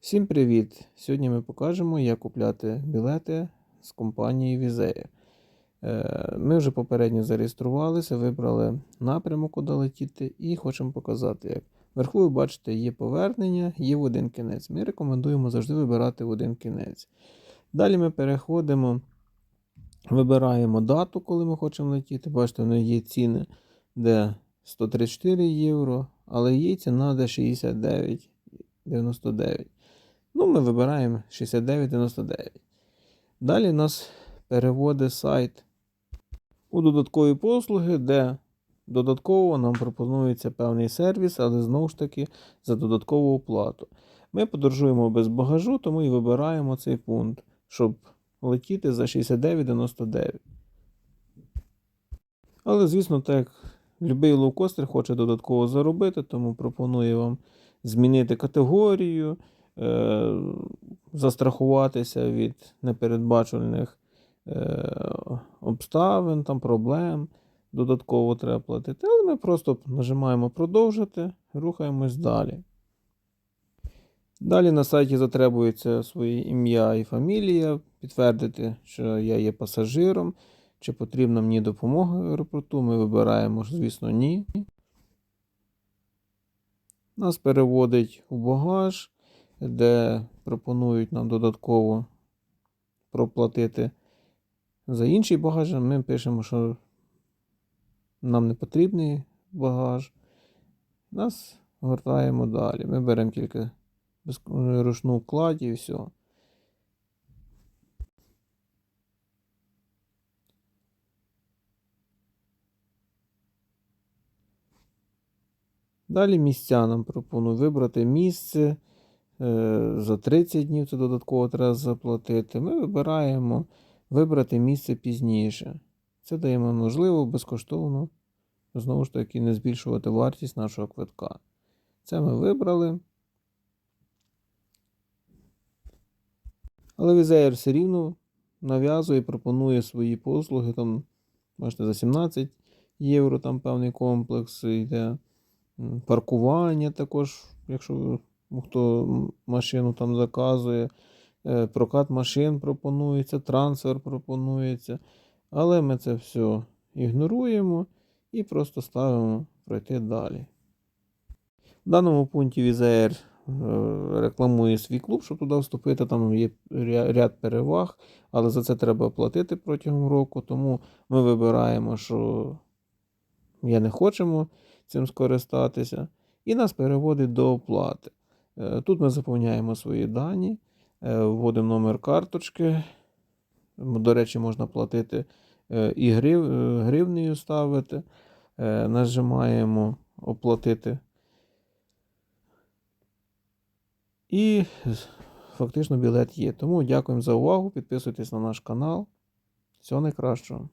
Всім привіт! Сьогодні ми покажемо, як купляти білети з компанії Візея. Е, Ми вже попередньо зареєструвалися, вибрали напрямок, куди летіти, і хочемо показати, як. Вверху ви бачите, є повернення, є в один кінець. Ми рекомендуємо завжди вибирати в один кінець. Далі ми переходимо, вибираємо дату, коли ми хочемо летіти. Бачите, воно є ціни, де 134 євро, але є ціна, де 69,99. Ну, ми вибираємо 69,99. Далі нас переводить сайт у додаткові послуги, де додатково нам пропонується певний сервіс, але знову ж таки за додаткову оплату. Ми подорожуємо без багажу, тому і вибираємо цей пункт, щоб летіти за 69,99. Але, звісно, так як будь-який лоукостер хоче додатково заробити, тому пропоную вам змінити категорію, застрахуватися від непередбачуваних е, обставин, там, проблем. Додатково треба платити. Але ми просто нажимаємо продовжити, рухаємось далі. Далі на сайті затребується своє ім'я і фамілія, підтвердити, що я є пасажиром, чи потрібна мені допомога в аеропорту. Ми вибираємо, звісно, ні. Нас переводить у багаж, де пропонують нам додатково проплатити за інший багаж. Ми пишемо, що нам не потрібний багаж. Нас гортаємо далі. Ми беремо тільки ручну вкладі і все. Далі місця нам пропоную вибрати місце. Е, За 30 днів це додатково треба заплатити. Ми вибираємо вибрати місце пізніше. Це дає нам можливо безкоштовно, знову ж таки, не збільшувати вартість нашого квитка. Це ми вибрали. Але Візеєр все рівно нав'язує і пропонує свої послуги. Там, бачите, за 17 євро там певний комплекс йде. Паркування також, якщо хто машину там заказує, е, прокат машин пропонується, трансфер пропонується. Але ми це все ігноруємо і просто ставимо пройти далі. В даному пункті Візаєр рекламує свій клуб, щоб туди вступити. Там є ряд переваг, але за це треба платити протягом року. Тому ми вибираємо, що я не хочемо цим скористатися, і нас переводить до оплати. Е, Тут ми заповняємо свої дані, е, вводимо номер карточки. До речі, можна платити е, і грив, гривнею ставити. Нажимаємо оплатити. І фактично білет є. Тому дякуємо за увагу. Підписуйтесь на наш канал. Всього найкращого.